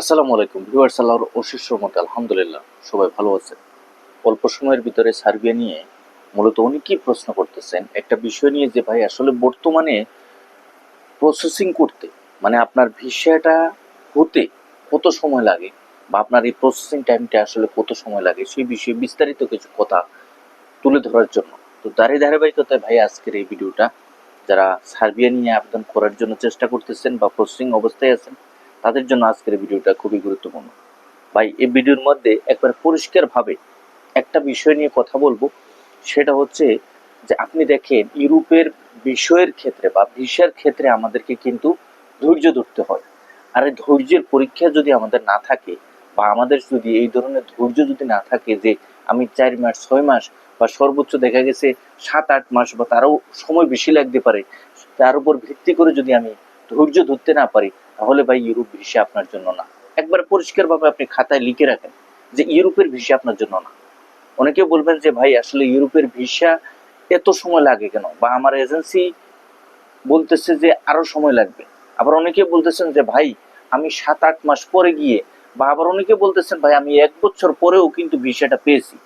আসসালামু আলাইকুম। ভিউয়ার্স, আল্লাহর অশিষ্য মতে আলহামদুলিল্লাহ, সবাই ভালো আছেন অল্প সময়ের ভিতরে সার্বিয়া নিয়ে মূলত অনেকেই প্রশ্ন করতেছেন। একটা বিষয় নিয়ে যে ভাই আসলে বর্তমানে প্রসেসিং করতে মানে আপনার ভিসাটা হতে কত সময় লাগে বা আপনার এই প্রসেসিং টাইমটা আসলে কত সময় লাগে, সেই বিষয়ে বিস্তারিত কিছু কথা তুলে ধরার জন্য। তো তারই ধারাবাহিকতায় ভাই আজকের এই ভিডিওটা, যারা সার্বিয়া নিয়ে আবেদন করার জন্য চেষ্টা করতেছেন বা প্রসেসিং অবস্থায় আছেন তাদের জন্য আজকের ভিডিওটা খুবই গুরুত্বপূর্ণ। ভাই, এই ভিডিওর মধ্যে একবার পরিষ্কারভাবে একটা বিষয় নিয়ে কথা বলব। সেটা হচ্ছে যে, আপনি দেখেন, ইউরোপের বিষয়ের ক্ষেত্রে বা ভিসার ক্ষেত্রে আমাদেরকে কিন্তু ধৈর্য ধরতে হয়। আর এই ধৈর্যের পরীক্ষা যদি আমাদের না থাকে বা আমাদের যদি এই ধরনের ধৈর্য যদি না থাকে যে, আমি চার মাস, ছয় মাস বা সর্বোচ্চ দেখা গেছে সাত, আট মাস বা তারও সময় বেশি লাগতে পারে, তার উপর ভিত্তি করে যদি আমি ধৈর্য ধরতে না পারি তাহলে ভাই ইউরোপ ভিসা আপনার জন্য না। একবার পরিষ্কারভাবে আপনি খাতায় লিখে রাখেন যে ইউরোপের ভিসা আপনার জন্য না। অনেকে বলবেন যে, ভাই, আসলে ইউরোপের ভিসা এত সময় লাগে কেন? বা আমার এজেন্সি বলতেছে যে, আরও সময় লাগবে। আবার অনেকে বলতেছেন যে, ভাই, আমি সাত আট মাস পরে গিয়ে বা আবার অনেকে বলতেছেন, ভাই, আমি এক বছর পরেও কিন্তু ভিসাটা পেয়েছি।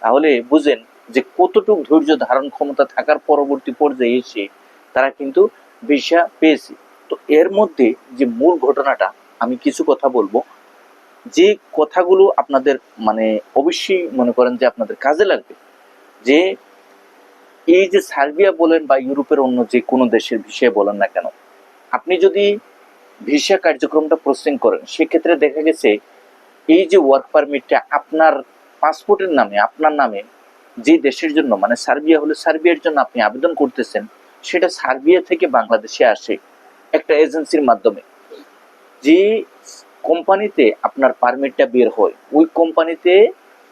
তাহলে বুঝেন যে, কতটুকু ধৈর্য ধারণ ক্ষমতা থাকার পরবর্তী পর্যায়ে এসে তারা কিন্তু ভিসা পেয়েছে। তো এর মধ্যে যে মূল ঘটনাটা আমি কিছু কথা বলব, যে কথাগুলো আপনাদের মানে অবশ্যই মনে করেন যে আপনাদের কাজে লাগবে, যে এই যে সার্বিয়া বলেন বা ইউরোপের অন্য যে কোনো দেশের বিষয়ে বলেন না কেন, আপনি যদি ভিসা কার্যক্রমটা প্রসেসিং করেন, সেক্ষেত্রে দেখা গেছে এই যে ওয়ার্ক পারমিটটা আপনার পাসপোর্টের নামে, আপনার নামে যে দেশের জন্য মানে সার্বিয়া হলে সার্বিয়ার জন্য আপনি আবেদন করতেছেন, সেটা সার্বিয়া থেকে বাংলাদেশে আসে। একটা এজেন্সির মাধ্যমে। যে কোম্পানিতে আপনার পারমিটটা বের হয়, ওই কোম্পানিতে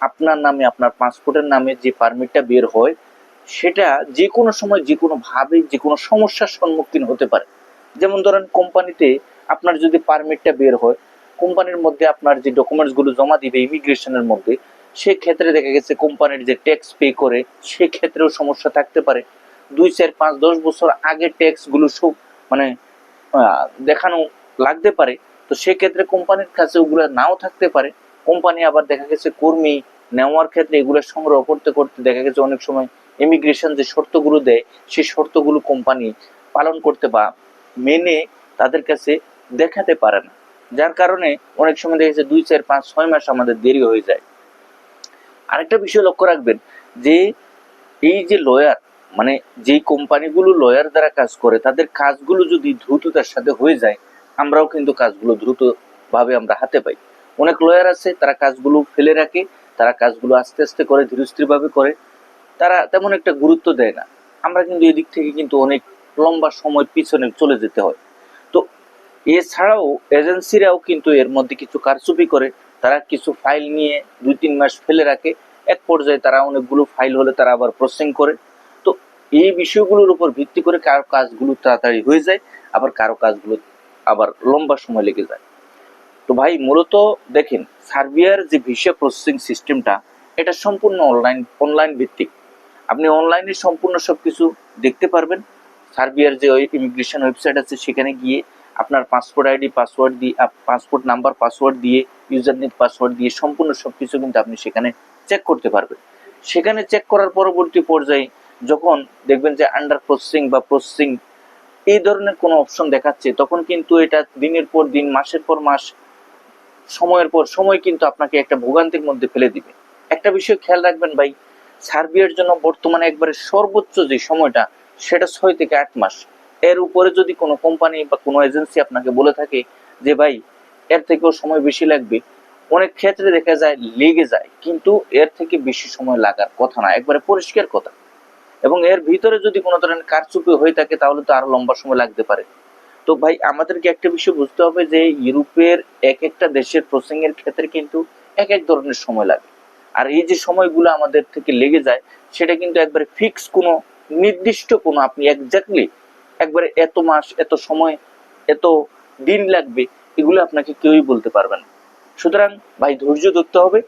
আপনার নামে, আপনার পাসপোর্টের নামে যে পারমিটটা বের হয়, সেটা যে কোনো সময় যে কোনো ভাবে যে কোনো সমস্যার সম্মুখীন হতে পারে। যেমন ধরেন কোম্পানিতে আপনার যদি পারমিটটা বের হয়, কোম্পানির মধ্যে আপনার যে ডকুমেন্টসগুলো জমা দিবে ইমিগ্রেশনের মধ্যে, সেক্ষেত্রে দেখা গেছে কোম্পানির যে ট্যাক্স পে করে, সেক্ষেত্রেও সমস্যা থাকতে পারে। দুই, চার, পাঁচ, দশ বছর আগে ট্যাক্সগুলো সব মানে দেখানো লাগতে পারে। তো সেক্ষেত্রে কোম্পানির কাছে ওগুলো নাও থাকতে পারে। কোম্পানি আবার দেখা গেছে কর্মী নেওয়ার ক্ষেত্রে এগুলো সংগ্রহ করতে করতে দেখা গেছে অনেক সময় ইমিগ্রেশন যে শর্তগুলো দেয়, সেই শর্তগুলো কোম্পানি পালন করতে বা মেনে তাদের কাছে দেখাতে পারে না। যার কারণে অনেক সময় দেখা যাচ্ছে দুই, চার, পাঁচ, ছয় মাস আমাদের দেরি হয়ে যায়। আরেকটা বিষয় লক্ষ্য রাখবেন যে এই যে লয়ার মানে যেই কোম্পানিগুলো লয়ার দ্বারা কাজ করে, তাদের কাজগুলো যদি দ্রুততার সাথে হয়ে যায়, আমরাও কিন্তু কাজগুলো দ্রুত ভাবে আমরা হাতে পাই। অনেক লয়ার আছে, তারা কাজগুলো ফেলে রাখে, তারা কাজগুলো আস্তে আস্তে করে ধীরস্থির ভাবে করে। তারা তেমন একটা গুরুত্ব দেয় না। আমরা কিন্তু এদিক থেকে কিন্তু অনেক লম্বা সময় পিছনে চলে যেতে হয়। তো এছাড়াও এজেন্সিরাও কিন্তু এর মধ্যে কিছু কারচুপি করে। তারা কিছু ফাইল নিয়ে দুই তিন মাস ফেলে রাখে। এক পর্যায়ে তারা অনেকগুলো ফাইল হলে তারা আবার প্রসেসিং করে। এই বিষয়গুলোর উপর ভিত্তি করে কারও কাজগুলো তাড়াতাড়ি হয়ে যায়, আবার কারও কাজগুলো আবার লম্বা সময় লেগে যায়। তো ভাই, মূলত দেখেন সার্বিয়ার যে ভিসা প্রসেসিং সিস্টেমটা, এটা সম্পূর্ণ অনলাইন অনলাইন ভিত্তিক। আপনি অনলাইনে সম্পূর্ণ সব কিছু দেখতে পারবেন। সার্বিয়ার যে ইমিগ্রেশন ওয়েবসাইট আছে, সেখানে গিয়ে আপনার পাসপোর্ট আইডি পাসওয়ার্ড দিয়ে পাসপোর্ট নাম্বার পাসওয়ার্ড দিয়ে ইউজার নেট পাসওয়ার্ড দিয়ে সম্পূর্ণ সব কিছু কিন্তু আপনি সেখানে চেক করতে পারবেন। সেখানে চেক করার পরবর্তী পর্যায়ে যখন দেখবেন যে আন্ডার প্রসেসিং বা প্রসেসিং এই ধরনের কোনো অপশন দেখাচ্ছে, তখন কিন্তু এটা দিনের পর দিন, মাসের পর মাস, সময়ের পর সময় কিন্তু আপনাকে একটা ভোগান্তির মধ্যে ফেলে দিবে। একটা বিষয় খেয়াল রাখবেন ভাই, সার্বিয়ার জন্য বর্তমানে একবারে সর্বোচ্চ যে সময়টা, সেটা ছয় থেকে আট মাস। এর উপরে যদি কোনো কোম্পানি বা কোনো এজেন্সি আপনাকে বলে থাকে যে ভাই, এর থেকেও সময় বেশি লাগবে, অনেক ক্ষেত্রে দেখা যায় লেগে যায়, কিন্তু এর থেকে বেশি সময় লাগার কথা না, একবারে পরিষ্কার কথা। এবং এর ভিতরে যদি কোনো ধরনের কারচুপি হয়ে থাকে, তাহলে তো আরও লম্বা সময় লাগতে পারে। তো ভাই, আমাদেরকে একটা বিষয় বুঝতে হবে যে, ইউরোপের এক একটা দেশের প্রসেসিং এর ক্ষেত্রে কিন্তু এক এক ধরনের সময় লাগে। আর এই যে সময়গুলো আমাদের থেকে লেগে যায়, সেটা কিন্তু একবারে ফিক্স কোনো নির্দিষ্ট কোনো, আপনি একজাক্টলি একবারে এত মাস, এত সময়, এত দিন লাগবে, এগুলো আপনাকে কেউই বলতে পারবে না। সুতরাং ভাই, ধৈর্য ধরতে হবে।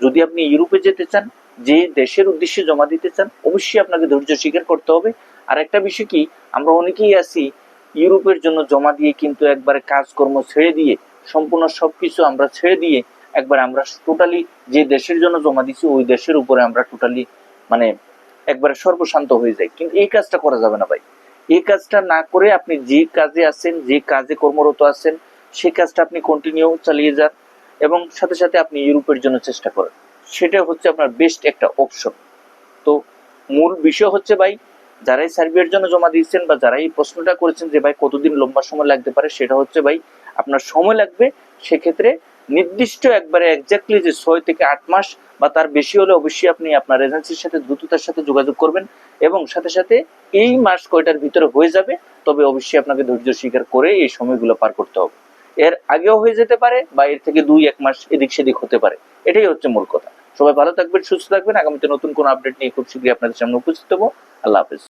যদি আপনি ইউরোপে যেতে চান যে দেশের উদ্দেশ্যে জমা দিতে চান, অবশ্যই আপনাকে ধৈর্য স্বীকার করতে হবে। আর একটা বিষয় কি, আমরা অনেকেই আছি, ইউরোপের জন্য জমা দিয়ে কিন্তু একবারে কাজকর্ম ছেড়ে দিয়ে, সম্পূর্ণ সবকিছু আমরা ছেড়ে দিয়ে একবার আমরা টোটালি যে দেশের জন্য জমা দিছি, ওই দেশের উপরে আমরা টোটালি মানে একবারে সর্বশান্ত হয়ে যাই। কিন্তু এই কাজটা করা যাবে না ভাই। এই কাজটা না করে আপনি যে কাজে আছেন, যে কাজে কর্মরত আছেন সেই কাজটা আপনি কন্টিনিউ চালিয়ে যান এবং সাথে সাথে আপনি ইউরোপের জন্য চেষ্টা করেন। সেটা হচ্ছে আপনার বেস্ট একটা অপশন তো মূল বিষয় হচ্ছে ভাই, যারাই সার্বিয়ার জন্য জমা দিয়েছেন বা যারাই প্রশ্নটা করেছেন যে ভাই কতদিন লম্বা সময় লাগতে পারে, সেটা হচ্ছে ভাই আপনার সময় লাগবে। সেক্ষেত্রে নির্দিষ্ট একবারে এক্স্যাক্টলি যে ছয় থেকে আট মাস বা তার বেশি হলে অবশ্যই আপনি আপনার এজেন্সির সাথে দ্রুততার সাথে যোগাযোগ করবেন এবং সাথে সাথে এই মাস কয়টার ভিতরে হয়ে যাবে, তবে অবশ্যই আপনাকে ধৈর্য স্বীকার করে এই সময়গুলো পার করতে হবে। এর আগেও হয়ে যেতে পারে বা এর থেকে দুই, এক মাস এদিক সেদিক হতে পারে। এটাই হচ্ছে মূল কথা। সবাই ভালো থাকবেন, সুস্থ থাকবেন। আগামীতে নতুন কোন আপডেট নিয়ে খুব শীঘ্রই আপনাদের সামনে উপস্থিত হব। আল্লাহ হাফেজ।